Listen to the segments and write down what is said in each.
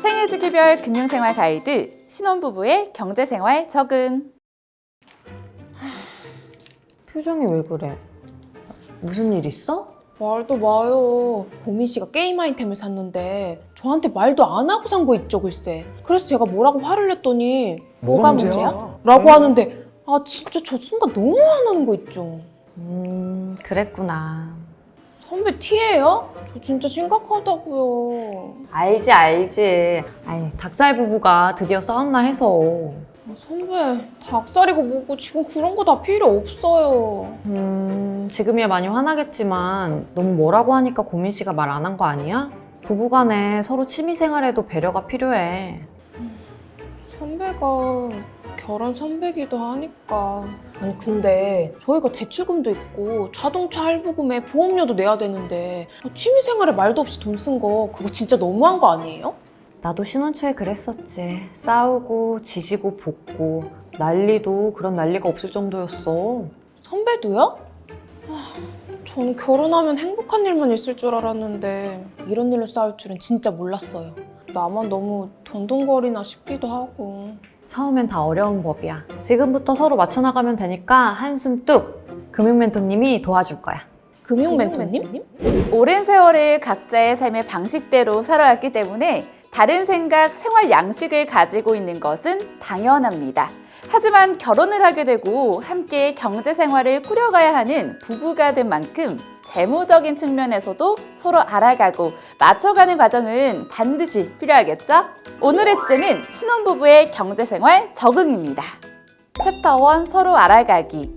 생애 주기별 금융생활 가이드 신혼부부의 경제생활 적응 표정이 왜 그래? 무슨 일 있어? 말도 마요. 보민 씨가 게임 아이템을 샀는데 저한테 말도 안 하고 산 거 있죠, 글쎄. 그래서 제가 뭐라고 화를 냈더니 뭐가 문제야? 라고 하는데 아 진짜 저 순간 너무 화나는 거 있죠. 음, 그랬구나. 선배 티예요? 저 진짜 심각하다고요. 알지, 알지. 아이, 닭살 부부가 드디어 싸웠나 해서. 아, 선배 닭살이고 뭐고 지금 그런 거 다 필요 없어요. 음, 지금이야 많이 화나겠지만 너무 뭐라고 하니까 고민 씨가 말 안 한 거 아니야? 부부간에 서로 취미 생활에도 배려가 필요해. 선배가 결혼 선배기도 하니까 아니 근데 저희가 대출금도 있고 자동차 할부금에 보험료도 내야 되는데 취미생활에 말도 없이 돈 쓴 거 그거 진짜 너무한 거 아니에요? 나도 신혼 초에 그랬었지. 싸우고 지지고 볶고 난리도 그런 난리가 없을 정도였어. 선배도요? 아, 저는 결혼하면 행복한 일만 있을 줄 알았는데 이런 일로 싸울 줄은 진짜 몰랐어요 나만 너무 돈돈거리나 싶기도 하고 처음엔 다 어려운 법이야. 지금부터 서로 맞춰나가면 되니까 한숨 뚝! 금융 멘토님이 도와줄 거야. 금융 멘토님? 오랜 세월을 각자의 삶의 방식대로 살아왔기 때문에 다른 생각, 생활 양식을 가지고 있는 것은 당연합니다. 하지만 결혼을 하게 되고 함께 경제 생활을 꾸려가야 하는 부부가 된 만큼 재무적인 측면에서도 서로 알아가고 맞춰가는 과정은 반드시 필요하겠죠? 오늘의 주제는 신혼부부의 경제 생활 적응입니다. 챕터 1 서로 알아가기.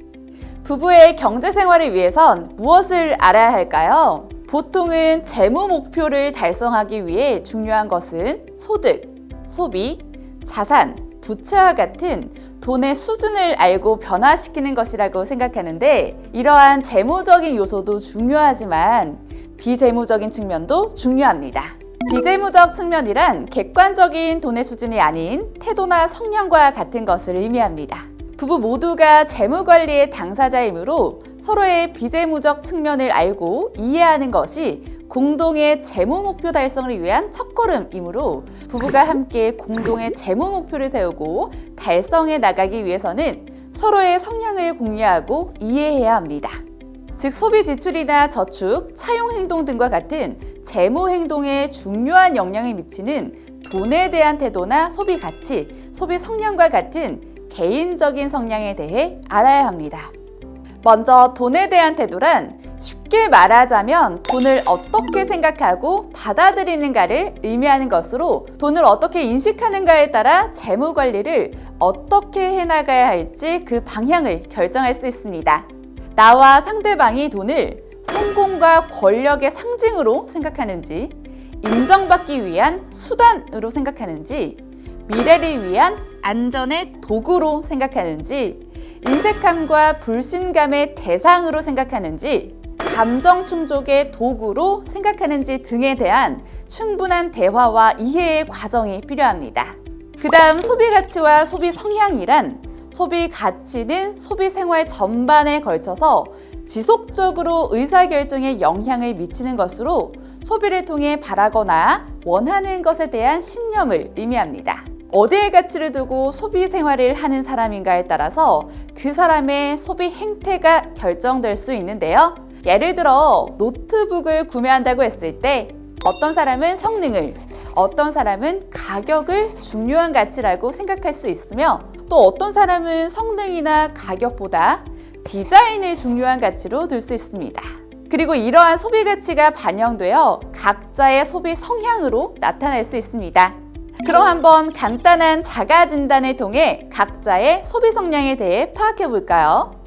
부부의 경제 생활을 위해선 무엇을 알아야 할까요? 보통은 재무 목표를 달성하기 위해 중요한 것은 소득, 소비, 자산, 부채와 같은 돈의 수준을 알고 변화시키는 것이라고 생각하는데 이러한 재무적인 요소도 중요하지만 비재무적인 측면도 중요합니다. 비재무적 측면이란 객관적인 돈의 수준이 아닌 태도나 성향과 같은 것을 의미합니다. 부부 모두가 재무 관리의 당사자이므로 서로의 비재무적 측면을 알고 이해하는 것이 공동의 재무 목표 달성을 위한 첫걸음이므로 부부가 함께 공동의 재무 목표를 세우고 달성해 나가기 위해서는 서로의 성향을 공유하고 이해해야 합니다. 즉 소비 지출이나 저축, 차용 행동 등과 같은 재무 행동에 중요한 영향을 미치는 돈에 대한 태도나 소비 가치, 소비 성향과 같은 개인적인 성향에 대해 알아야 합니다. 먼저 돈에 대한 태도란 쉽게 말하자면 돈을 어떻게 생각하고 받아들이는가를 의미하는 것으로 돈을 어떻게 인식하는가에 따라 재무 관리를 어떻게 해나가야 할지 그 방향을 결정할 수 있습니다. 나와 상대방이 돈을 성공과 권력의 상징으로 생각하는지, 인정받기 위한 수단으로 생각하는지, 미래를 위한 안전의 도구로 생각하는지, 인색함과 불신감의 대상으로 생각하는지, 감정 충족의 도구로 생각하는지 등에 대한 충분한 대화와 이해의 과정이 필요합니다. 그 다음 소비 가치와 소비 성향이란 소비 가치는 소비 생활 전반에 걸쳐서 지속적으로 의사결정에 영향을 미치는 것으로 소비를 통해 바라거나 원하는 것에 대한 신념을 의미합니다. 어디에 가치를 두고 소비 생활을 하는 사람인가에 따라서 그 사람의 소비 행태가 결정될 수 있는데요. 예를 들어 노트북을 구매한다고 했을 때 어떤 사람은 성능을, 어떤 사람은 가격을 중요한 가치라고 생각할 수 있으며 또 어떤 사람은 성능이나 가격보다 디자인을 중요한 가치로 둘 수 있습니다. 그리고 이러한 소비 가치가 반영되어 각자의 소비 성향으로 나타날 수 있습니다. 그럼 한번 간단한 자가 진단을 통해 각자의 소비 성향에 대해 파악해 볼까요?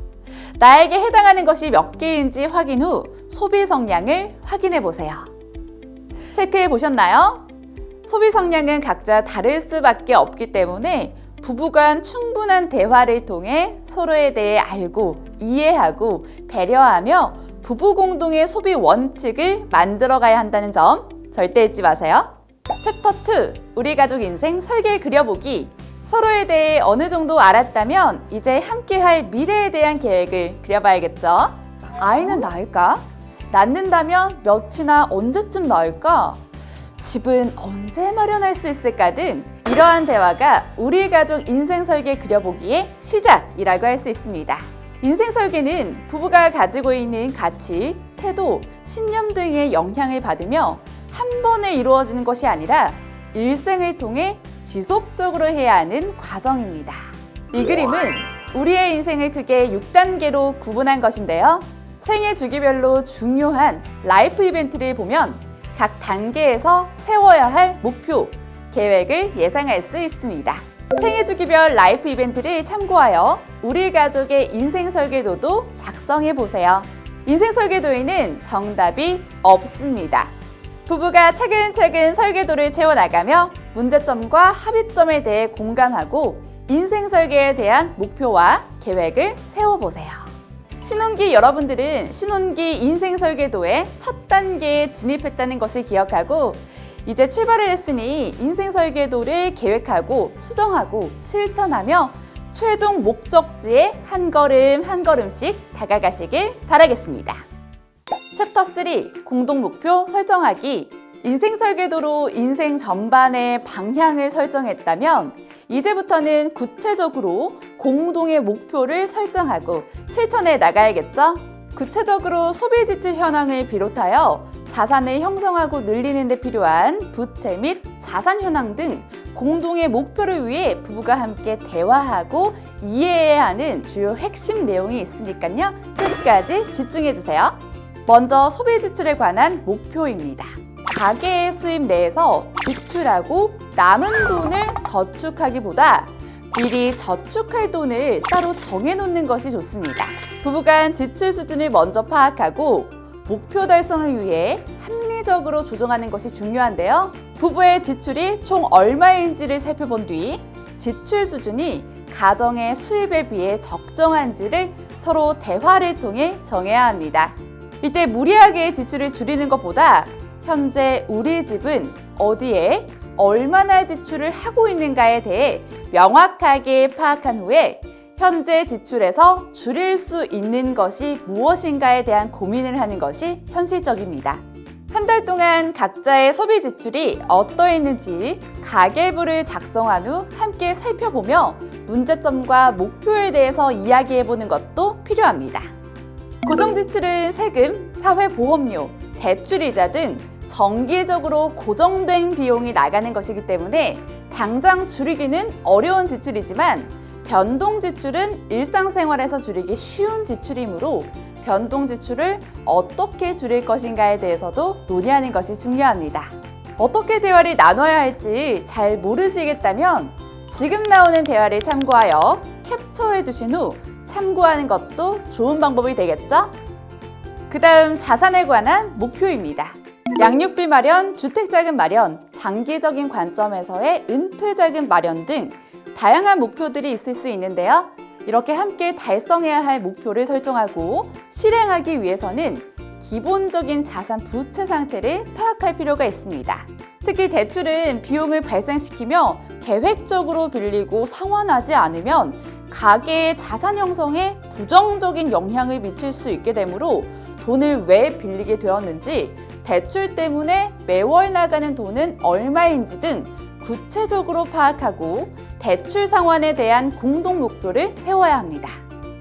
나에게 해당하는 것이 몇 개인지 확인 후 소비 성향을 확인해 보세요. 체크해 보셨나요? 소비 성향은 각자 다를 수밖에 없기 때문에 부부간 충분한 대화를 통해 서로에 대해 알고 이해하고 배려하며 부부 공동의 소비 원칙을 만들어 가야 한다는 점 절대 잊지 마세요. 챕터 2 우리 가족 인생 설계 그려보기 서로에 대해 어느 정도 알았다면 이제 함께할 미래에 대한 계획을 그려봐야겠죠. 아이는 낳을까? 낳는다면 몇이나 언제쯤 낳을까? 집은 언제 마련할 수 있을까 등 이러한 대화가 우리 가족 인생 설계 그려보기의 시작이라고 할 수 있습니다. 인생 설계는 부부가 가지고 있는 가치, 태도, 신념 등의 영향을 받으며 한 번에 이루어지는 것이 아니라 일생을 통해 지속적으로 해야 하는 과정입니다. 이 그림은 우리의 인생을 크게 6단계로 구분한 것인데요. 생애 주기별로 중요한 라이프 이벤트를 보면 각 단계에서 세워야 할 목표, 계획을 예상할 수 있습니다. 생애 주기별 라이프 이벤트를 참고하여 우리 가족의 인생 설계도도 작성해 보세요. 인생 설계도에는 정답이 없습니다. 부부가 차근차근 설계도를 채워나가며 문제점과 합의점에 대해 공감하고 인생 설계에 대한 목표와 계획을 세워보세요. 신혼기 여러분들은 신혼기 인생 설계도의 첫 단계에 진입했다는 것을 기억하고 이제 출발을 했으니 인생 설계도를 계획하고 수정하고 실천하며 최종 목적지에 한 걸음 한 걸음씩 다가가시길 바라겠습니다. 챕터 3 공동 목표 설정하기 인생 설계도로 인생 전반의 방향을 설정했다면 이제부터는 구체적으로 공동의 목표를 설정하고 실천해 나가야겠죠? 구체적으로 소비 지출 현황을 비롯하여 자산을 형성하고 늘리는 데 필요한 부채 및 자산 현황 등 공동의 목표를 위해 부부가 함께 대화하고 이해해야 하는 주요 핵심 내용이 있으니까요. 끝까지 집중해 주세요. 먼저 소비 지출에 관한 목표입니다. 가계의 수입 내에서 지출하고 남은 돈을 저축하기보다 미리 저축할 돈을 따로 정해놓는 것이 좋습니다. 부부간 지출 수준을 먼저 파악하고 목표 달성을 위해 합리적으로 조정하는 것이 중요한데요. 부부의 지출이 총 얼마인지를 살펴본 뒤 지출 수준이 가정의 수입에 비해 적정한지를 서로 대화를 통해 정해야 합니다. 이때 무리하게 지출을 줄이는 것보다 현재 우리 집은 어디에 얼마나 지출을 하고 있는가에 대해 명확하게 파악한 후에 현재 지출에서 줄일 수 있는 것이 무엇인가에 대한 고민을 하는 것이 현실적입니다. 한 달 동안 각자의 소비 지출이 어떠했는지 가계부를 작성한 후 함께 살펴보며 문제점과 목표에 대해서 이야기해 보는 것도 필요합니다. 고정 지출은 세금, 사회보험료, 대출이자 등 정기적으로 고정된 비용이 나가는 것이기 때문에 당장 줄이기는 어려운 지출이지만 변동 지출은 일상생활에서 줄이기 쉬운 지출이므로 변동 지출을 어떻게 줄일 것인가에 대해서도 논의하는 것이 중요합니다. 어떻게 대화를 나눠야 할지 잘 모르시겠다면 지금 나오는 대화를 참고하여 캡처해 두신 후 참고하는 것도 좋은 방법이 되겠죠? 그 다음 자산에 관한 목표입니다. 양육비 마련, 주택자금 마련, 장기적인 관점에서의 은퇴자금 마련 등 다양한 목표들이 있을 수 있는데요. 이렇게 함께 달성해야 할 목표를 설정하고 실행하기 위해서는 기본적인 자산 부채 상태를 파악할 필요가 있습니다. 특히 대출은 비용을 발생시키며 계획적으로 빌리고 상환하지 않으면 가계의 자산 형성에 부정적인 영향을 미칠 수 있게 되므로 돈을 왜 빌리게 되었는지 대출 때문에 매월 나가는 돈은 얼마인지 등 구체적으로 파악하고 대출 상환에 대한 공동 목표를 세워야 합니다.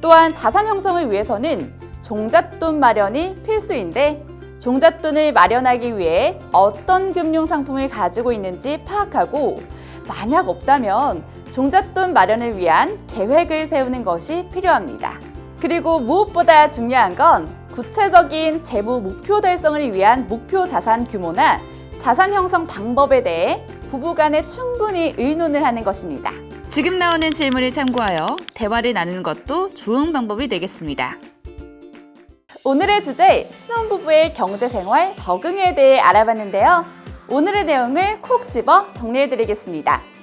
또한 자산 형성을 위해서는 종잣돈 마련이 필수인데 종잣돈을 마련하기 위해 어떤 금융 상품을 가지고 있는지 파악하고 만약 없다면 종잣돈 마련을 위한 계획을 세우는 것이 필요합니다. 그리고 무엇보다 중요한 건 구체적인 재무 목표 달성을 위한 목표 자산 규모나 자산 형성 방법에 대해 부부 간에 충분히 의논을 하는 것입니다. 지금 나오는 질문을 참고하여 대화를 나누는 것도 좋은 방법이 되겠습니다. 오늘의 주제 신혼부부의 경제생활 적응에 대해 알아봤는데요. 오늘의 내용을 콕 집어 정리해드리겠습니다.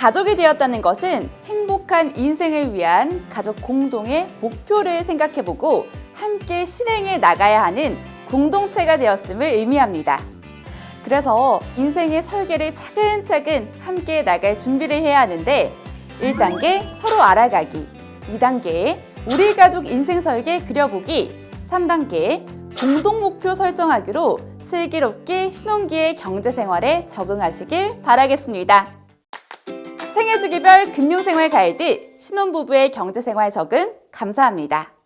가족이 되었다는 것은 행복한 인생을 위한 가족 공동의 목표를 생각해보고 함께 실행해 나가야 하는 공동체가 되었음을 의미합니다. 그래서 인생의 설계를 차근차근 함께 나갈 준비를 해야 하는데 1단계 서로 알아가기, 2단계 우리 가족 인생 설계 그려보기, 3단계 공동 목표 설정하기로 슬기롭게 신혼기의 경제 생활에 적응하시길 바라겠습니다. 생애 주기별 금융생활 가이드 신혼부부의 경제생활 적응 감사합니다.